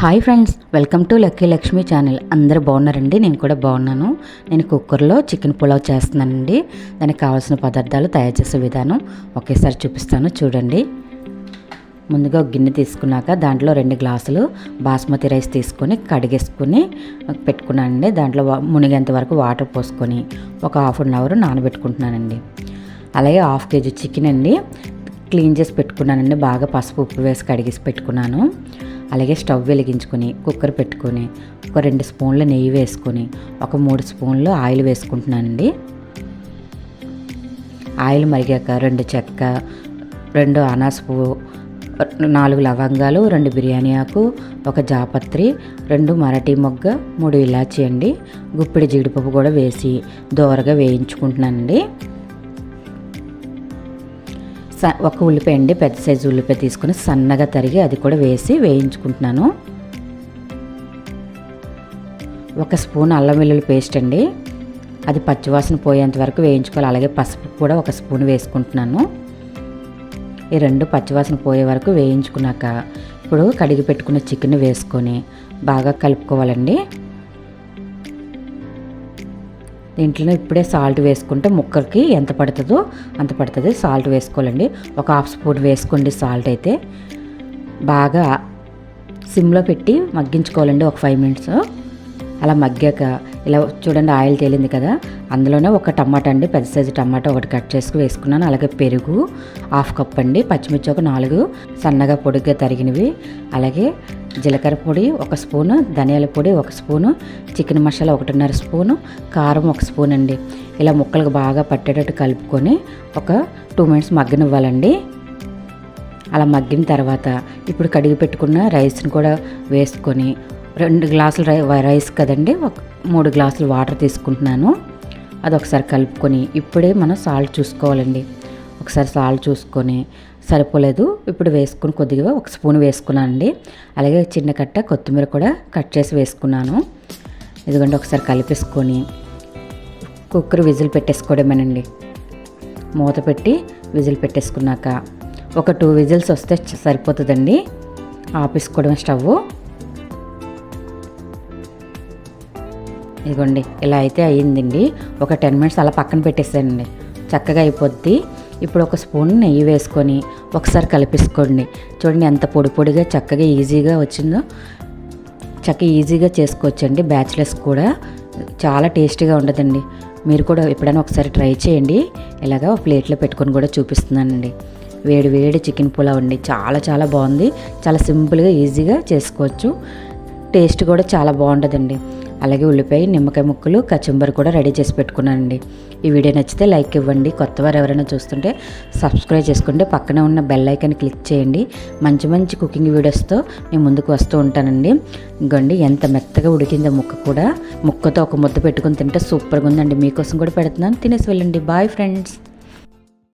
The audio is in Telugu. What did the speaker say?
Hi friends welcome to lucky Lakshmi channel. అందరూ బాగున్నారండి? నేను కూడా బాగున్నాను. నేను కుక్కర్లో చికెన్ పులావ్ చేస్తున్నానండి. దానికి కావాల్సిన పదార్థాలు తయారు చేసే విధానం ఒకేసారి చూపిస్తాను. చూడండి. ముందుగా గిన్నె తీసుకున్నాక దాంట్లో రెండు గ్లాసులు బాస్మతి రైస్ తీసుకొని కడిగేసుకుని పెట్టుకున్నానండి. దాంట్లో మునిగేంత వరకు వాటర్ పోసుకొని ఒక హాఫ్ అన్ అవర్ నానబెట్టుకుంటున్నానండి. అలాగే హాఫ్ కేజీ చికెన్ అండి. క్లీన్ చేసి పెట్టుకున్నానండి. బాగా పసుపు ఉప్పు వేసి కడిగేసి పెట్టుకున్నాను. అలాగే స్టవ్ వెలిగించుకొని కుక్కర్ పెట్టుకొని ఒక రెండు స్పూన్లు నెయ్యి వేసుకొని ఒక మూడు స్పూన్లు ఆయిల్ వేసుకుంటున్నానండి. ఆయిల్ మరిగాక రెండు చెక్క రెండు అనాస పువ్వు నాలుగు లవంగాలు రెండు బిర్యానీ ఆకు ఒక జాపత్రి రెండు మరాఠీ మొగ్గ మూడు ఇలాచీ అండి. గుప్పిడి జీడిపప్పు కూడా వేసి దోరగా వేయించుకుంటున్నానండి. స ఒక ఉల్లిపాయ అండి పెద్ద సైజు ఉల్లిపాయ తీసుకుని సన్నగా తరిగి అది కూడా వేసి వేయించుకుంటున్నాను. ఒక స్పూన్ అల్లం వెల్లుల్లి పేస్ట్ అండి. అది పచ్చివాసన పోయేంత వరకు వేయించుకోవాలి. అలాగే పసుపు కూడా ఒక స్పూన్ వేసుకుంటున్నాను. ఈ రెండు పచ్చివాసన పోయే వరకు వేయించుకున్నాక ఇప్పుడు కడిగి పెట్టుకున్న చికెన్ వేసుకొని బాగా కలుపుకోవాలండి. దీంట్లో ఇప్పుడే సాల్ట్ వేసుకుంటే ముక్కకి ఎంత పడుతుందో అంత పడుతుంది. సాల్ట్ వేసుకోవాలండి. ఒక హాఫ్ స్పూన్ వేసుకోండి సాల్ట్ అయితే. బాగా సిమ్లో పెట్టి మగ్గించుకోవాలండి ఒక ఫైవ్ మినిట్స్. అలా మగ్గాక ఇలా చూడండి ఆయిల్ తేలింది కదా. అందులోనే ఒక టమాటా అండి పెద్ద సైజు టమాటా ఒకటి కట్ చేసుకు వేసుకున్నాను. అలాగే పెరుగు హాఫ్ కప్ అండి పచ్చిమిర్చి ఒక నాలుగు సన్నగా పొడిగా తరిగినవి. అలాగే జీలకర్ర పొడి ఒక స్పూను ధనియాల పొడి ఒక స్పూను చికెన్ మసాలా ఒకటిన్నర స్పూను కారం ఒక స్పూన్ అండి. ఇలా ముక్కలకు బాగా పట్టేటట్టు కలుపుకొని ఒక టూ మినిట్స్ మగ్గనివ్వాలండి. అలా మగ్గిన తర్వాత ఇప్పుడు కడిగి పెట్టుకున్న రైస్ని కూడా వేసుకొని రెండు గ్లాసులు రై రైస్ కదండి ఒక మూడు గ్లాసులు వాటర్ తీసుకుంటున్నాను. అది ఒకసారి కలుపుకొని ఇప్పుడే మనం సాల్ట్ చూసుకోవాలండి. ఒకసారి సాల్ట్ చూసుకొని సరిపోలేదు. ఇప్పుడు వేసుకుని కొద్దిగా ఒక స్పూన్ వేసుకున్నానండి. అలాగే చిన్న కట్ట కొత్తిమీర కూడా కట్ చేసి వేసుకున్నాను. ఇదిగోండి ఒకసారి కలిపేసుకొని కుక్కర్ విజిల్ పెట్టేసుకోవడమేనండి. మూత పెట్టి విజిల్ పెట్టేసుకున్నాక ఒక టూ విజిల్స్ వస్తే సరిపోతుందండి. ఆపేసుకోవడం స్టవ్ ఇదిగోండి ఇలా అయితే అయ్యిందండి. ఒక టెన్ మినిట్స్ అలా పక్కన పెట్టేసానండి చక్కగా అయిపోద్ది. ఇప్పుడు ఒక స్పూన్ నెయ్యి వేసుకొని ఒకసారి కలిపేసుకోండి. చూడండి ఎంత పొడి పొడిగా చక్కగా ఈజీగా వచ్చిందో. చక్కగా ఈజీగా చేసుకోవచ్చండి బ్యాచిలర్స్ కూడా. చాలా టేస్టీగా ఉండదండి మీరు కూడా ఎప్పుడైనా ఒకసారి ట్రై చేయండి. ఇలాగా ఒక ప్లేట్లో పెట్టుకొని కూడా చూపిస్తున్నానండి. వేడి వేడి చికెన్ పులావ్ అండి. చాలా చాలా బాగుంది. చాలా సింపుల్గా ఈజీగా చేసుకోవచ్చు. టేస్ట్ కూడా చాలా బాగుంటుందండి. అలాగే ఉల్లిపాయ నిమ్మకాయ ముక్కలు కచంబరి కూడా రెడీ చేసి పెట్టుకున్నానండి. ఈ వీడియో నచ్చితే లైక్ ఇవ్వండి. కొత్తవారు ఎవరైనా చూస్తుంటే సబ్స్క్రైబ్ చేసుకుంటే పక్కనే ఉన్న బెల్ ఐకాన్ క్లిక్ చేయండి. మంచి మంచి కుకింగ్ వీడియోస్తో నేను ముందుకు వస్తూ ఉంటానండి. ఇంకోండి ఎంత మెత్తగా ఉడికిందో ముక్క కూడా. ముక్కతో ఒక ముద్ద పెట్టుకుని తింటే సూపర్గా ఉందండి. మీకోసం కూడా పెడుతున్నాను. తినేసి వెళ్ళండి. Bye friends.